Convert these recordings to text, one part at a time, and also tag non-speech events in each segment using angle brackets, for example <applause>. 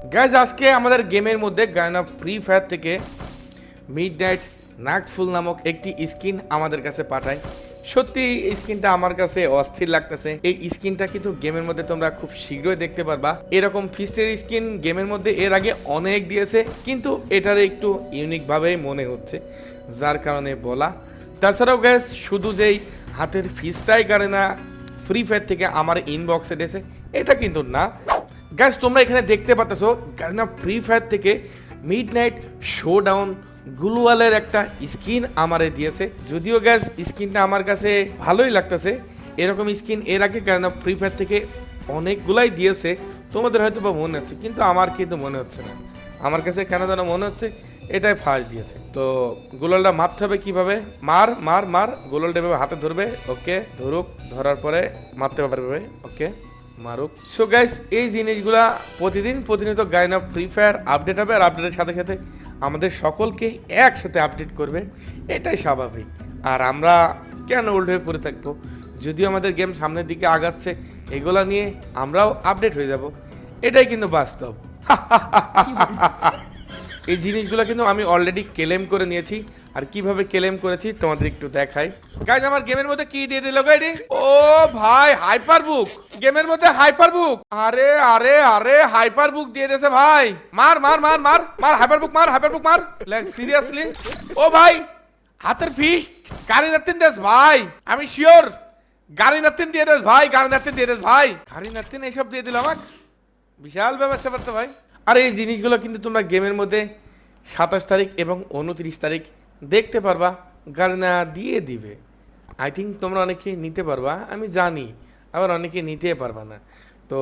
Guys আজকে আমাদের গেমের মধ্যে গায়না ফ্রি ফায়ার থেকে মিড নাইট নাকফুল নামক একটি স্কিন আমাদের কাছে পাঠায়। সত্যি, এই স্কিনটা আমার কাছে অস্থির লাগতেছে। এই স্কিনটা কিন্তু গেমের মধ্যে তোমরা খুব শীঘ্রই দেখতে পারবা। এরকম ফিস্টের স্কিন গেমের মধ্যে এর আগে অনেক দিয়েছে, কিন্তু এটার একটু ইউনিকভাবেই মনে হচ্ছে, যার কারণে বলা। তাছাড়াও গ্যাস শুধু যেই হাতের ফিসটাই কারে না ফ্রি ফায়ার থেকে আমার ইনবক্সে এসেছে, এটা কিন্তু না। গ্যাস তোমরা এখানে দেখতে পাচ্ছ গানা ফ্রি ফায়ার থেকে মিড নাইট শো ডাউন গুলওয়ালের একটা স্কিন আমারে দিয়েছে। যদিও গ্যাস স্কিনটা আমার কাছে ভালোই লাগতেছে। এরকম স্কিন এর আগে গানা ফ্রি ফায়ার থেকে অনেকগুলাই দিয়েছে। তোমাদের হয়তো বা মনে হচ্ছে, কিন্তু আমার কিন্তু মনে হচ্ছে না। আমার কাছে কেন যেন মনে হচ্ছে, এটাই ফার্স্ট দিয়েছে। তো গোলালটা মারতে হবে কীভাবে? মার মার মার। গোলালটা এভাবে হাতে ধরবে ওকে ধরুক, ধরার পরে মারতে পারবে ওকে মারুক। সো গাইস এই জিনিসগুলা প্রতিদিন প্রতিনিয়ত গায়না ফ্রি ফায়ার আপডেট হবে, আর আপডেটের সাথে সাথে আমাদের সকলকে একসাথে আপডেট করবে। এটাই স্বাভাবিক। আর আমরা কেন ওল্ড হয়ে পড়ে থাকব? যদিও আমাদের গেম সামনের দিকে আগাচ্ছে, এগুলা নিয়ে আমরাও আপডেট হয়ে যাব। এটাই কিন্তু বাস্তব। <laughs> এই জিনিসগুলো কিন্তু আমি অলরেডি ক্লেম করে নিয়েছি। আর কীভাবে ক্লেম করেছি, তোমাদের একটু দেখাই। গাইজ আমার গেমের মধ্যে কি দিয়ে দিল গাইডি ও ভাই হাইপার বুক গেমের মধ্যে হাইপার বুক আরে আরে আরে হাইপার বুক দিয়ে দিয়েছে ভাই। মার মার মার মার মার হাইপার বুক মার হাইপার বুক মার। লাইক সিরিয়াসলি ও ভাই, হাতের ফিস্ট গাড়ি নাতিন দেশ ভাই, আমি শিওর গাড়ি নাতিন দিয়ে দেশ ভাই গাড়ি নাতিন দিয়ে দেশ ভাই। গাড়ি নাতিন এইসব দিয়ে দিল আমাকে? বিশাল ব্যাপার স্যাপার তো ভাই। আর এই জিনিসগুলো কিন্তু তোমরা গেমের মধ্যে সাতাশ তারিখ এবং উনত্রিশ তারিখ দেখতে পারবা গার্না দিয়ে দিবে। আই থিঙ্ক তোমরা অনেকে নিতে পারবা আমি জানি আবার অনেকে নিতে পারবা না। তো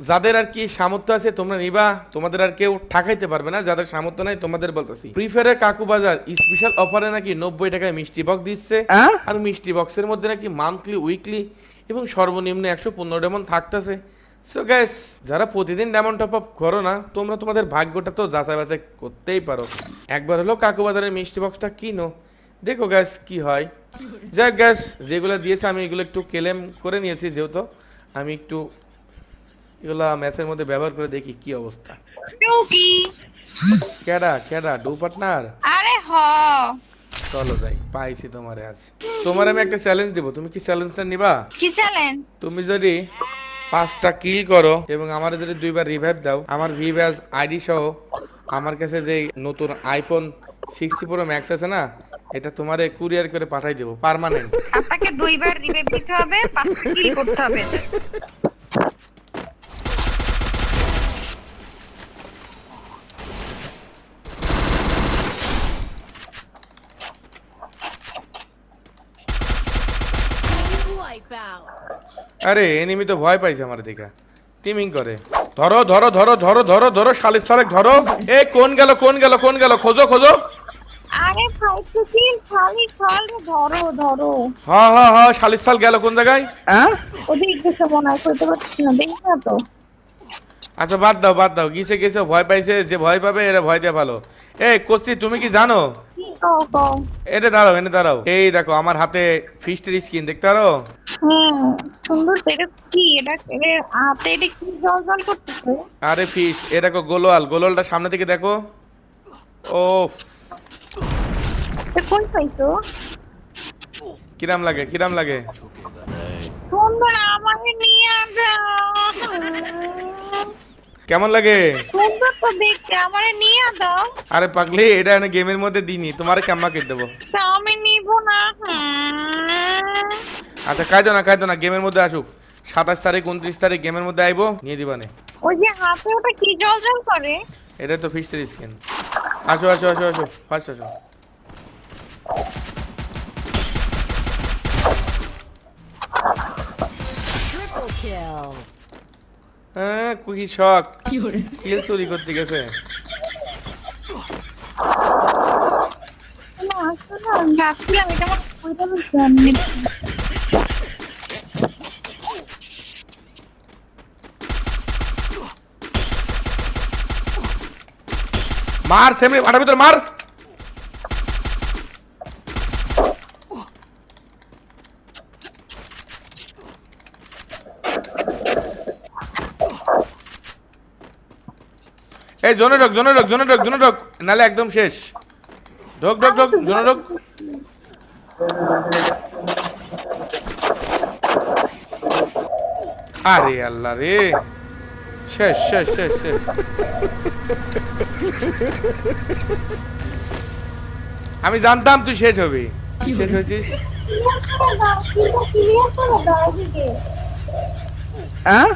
যাদের আর কি সামর্থ্য আছে তোমরা নিবা তোমাদের আর কেউ ঠাকাইতে পারবে না যাদের সামর্থ্য নাই তোমাদের বলতেছি। ফ্রি ফায়ারের কাকু বাজার স্পেশাল অফারে নাকি নব্বই টাকায় মিষ্টি বক্স দিচ্ছে আর মিষ্টি বক্সের মধ্যে নাকি মান্থলি উইকলি এবং সর্বনিম্ন একশো পনেরো ডেমন থাকতেছে। সো গ্যাস যারা প্রতিদিন ডায়মন্ড টপ আপ করো না তোমরা তোমাদের ভাগ্যটা তো যাচাই বাছাই করতেই পারো। একবার হলো কাকু বাজারের মিষ্টি বক্সটা কিনো। দেখো গ্যাস কি হয়। যাক গ্যাস যেগুলো দিয়েছে আমি এগুলো একটু ক্লেম করে নিয়েছি যেহেতু। আমি একটু এগুলা ম্যাচের মধ্যে ব্যবহার করে দেখি কি অবস্থা। কেডা কেডা ডু পার্টনার আরে হ। চলো যাই পাইছি তোমারে আজ। তোমার আমি একটা চ্যালেঞ্জ দেবো তুমি কি চ্যালেঞ্জটা নিবা? কি চ্যালেঞ্জ তুমি যদি পাঁচটা কিল করো এবং আমার যদি দুইবার রিভাইভ দাও, আমার ভিভাস আইডি সহ আমার কাছে যে নতুন আইফোন সিক্সটি প্রো ম্যাক্স আছে না, এটা তোমারে কুরিয়ার করে পাঠাই দেবো পার্মানেন্ট আপনাকে দুইবার রিভাইভ দিতে হবে, পাঁচটা কিল করতে হবে। আরে এনিমি তো ভয় পাইছে আমার দেখা টিমিং করে। ধরো ধরো ধরো ধরো ধরো ধরো শালিক শালিক ধরো। এ কোন গেল কোন গেল কোন গেল? খোঁজো খোঁজো। আরে ফাইভ টু শালিক ধরো ধরো। হ্যাঁ হ্যাঁ হ্যাঁ শালিক শাল গেল কোন জায়গায়? ওদিক দেশে মনে হয় করতে পারছি না দেখি না তো। আচ্ছা বাদ দাও বাদ দাও। গিসে গেছে ভয় পাইছে যে ভয় পাবে এরা ভয় দেওয়া ভালো। এ কোচি তুমি কি জানো? এটা দাঁড়াও এনে দাঁড়াও। এই দেখো আমার হাতে ফিস্টের স্কিন দেখতে পারো? সুন্দর এটা কি? এটা এটা হাতে এটা কি জল জল করতেছে? আরে ফিস্ট এ দেখো গোলোয়াল গোলোয়ালটা সামনে থেকে দেখো। ও পাইছো? কিরাম লাগে কিরাম লাগে? সুন্দর আমাকে নিয়ে যাও। কেমন লাগে? সুন্দর তো দেখতে আমারে নিয়ে দাও। আরে পাগলি এটা এনে গেমের মধ্যে দিনি তোমার কেমন কে দেবো? আমি নিব না আচ্ছা কায়দো না কায়দো না গেমের মধ্যে আসুক। সাতাশ তারিখ উনত্রিশ তারিখ গেমের মধ্যে আইবো নিয়ে দিবানে। ওই যে হাতে ওটা কি জল জল করে? এটা তো ফিস্টের স্কিন আসো আসো আসো আসো ফার্স্ট আসো। Triple kill. হ্যাঁ কুকি শখ। কিল চুরি করতে গেছে। মার সেমনি মাঠার ভিতর মার। এই জোনে ঢোক জোনে ঢোক জোনে ঢোক জোনে ঢোক নালে একদম শেষ। ঢোক ঢোক ঢোক জোনে ঢোক। আরে আল্লাহ রে। শেষ শেষ শেষ শেষ। আমি জানতাম তুই শেষ হবি। শেষ হয়েছিস? হ্যাঁ?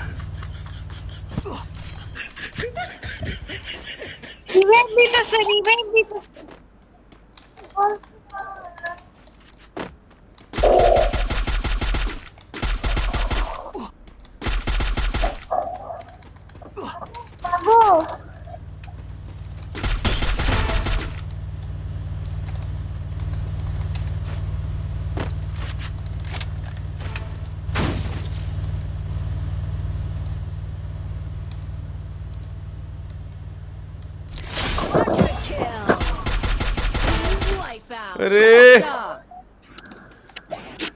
Revive Wipeout. আরে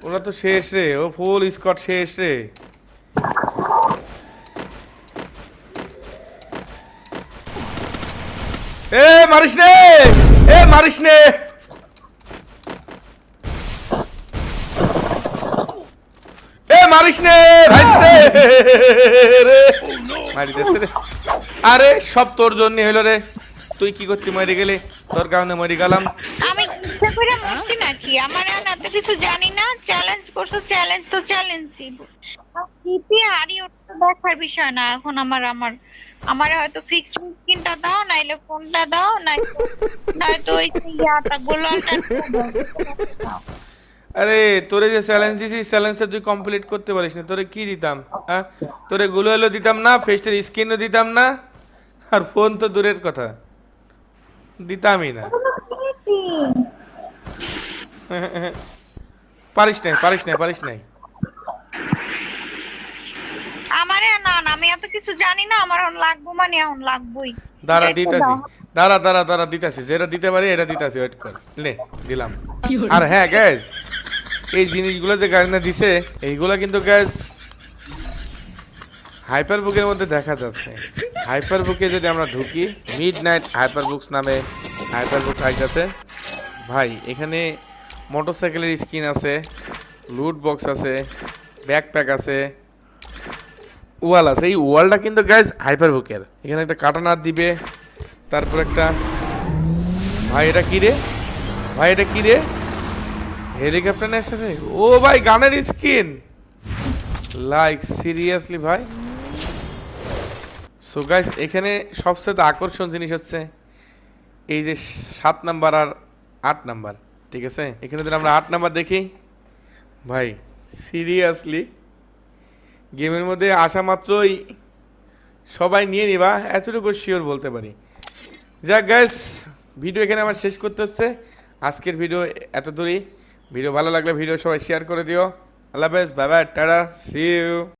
ওরা তো শেষ রে, ও ফুল স্কট শেষ রে। এ, মারিস নে! এ, মারিস নে! এ, মারিস নে রে! মারিতেছে রে। আরে, সব তোর জন্য হইল রে। তুই কি করতে, মরে গেলে? তোর কারণে মরে গেলাম। করে মরছি নাকি? আমার এখন এত কিছু জানি না। চ্যালেঞ্জ করছ চ্যালেঞ্জ তো চ্যালেঞ্জই জিতে হারি ওটা তো দেখার বিষয় না। এখন আমার আমার আমার হয়তো ফিক্সড স্ক্রিনটা দাও নাইলে ফোনটা দাও নাই নয়তো ওই যে ইয়াটা গোলাটা দাও। আরে তোরে যে চ্যালেঞ্জ দিছি চ্যালেঞ্জটা তুই কমপ্লিট করতে পারিস না। তোরে কি দিতাম হ্যাঁ? তোরে গুলো এলো দিতাম না ফেস্টের স্ক্রিনও দিতাম না। আর ফোন তো দূরের কথা। দিতামই না। <laughs> পারিস নাই পারিস নাই পারিস নাই। আমারে না না আমি এত কিছু জানি না আমার এখন লাগবো মানে এখন লাগবোই। দাঁড়া দিতাছি। দাঁড়া দাঁড়া দাঁড়া দিতাছি। যেটা দিতে পারি এটা দিতাছি। ওয়েট কর। নে দিলাম। আর হ্যাঁ গ্যাস এই জিনিসগুলো যে গাড়ি দিছে এইগুলো কিন্তু গ্যাস হাইপার বুকের মধ্যে দেখা যাচ্ছে। হাইপার বুকে যদি আমরা ঢুকি মিড নাইট হাইপার বুকস নামে হাইপার বুক আছে। ভাই এখানে মোটরসাইকেলের স্কিন আছে লুট বক্স আছে ব্যাকপ্যাক আছে, ওয়াল আছে। এই ওয়ালটা কিন্তু গ্যাস হাইপার বুকের এখানে একটা কাটানার দিবে, তারপর একটা, ভাই এটা কি রে? ভাই এটা কি রে? হেলিকপ্টারের সাথে? ও ভাই, গানের স্কিন। লাইক সিরিয়াসলি ভাই? সো গাইস এখানে সবচেয়ে আকর্ষণ জিনিস হচ্ছে, এই যে সাত নাম্বার আর আট নাম্বার। ঠিক আছে? এখানে যদি আমরা আট নাম্বার দেখি। ভাই সিরিয়াসলি গেমের মধ্যে আসা মাত্রই সবাই নিয়ে নিবা, এতটুকু শিওর বলতে পারি। যাক গ্যাস ভিডিও এখানে আমার শেষ করতে হচ্ছে। আজকের ভিডিও এত দূরই ভিডিও ভালো লাগলে ভিডিও সবাই শেয়ার করে দিও। আল্লাহ হাফেজ বাবা টাটা সি ইউ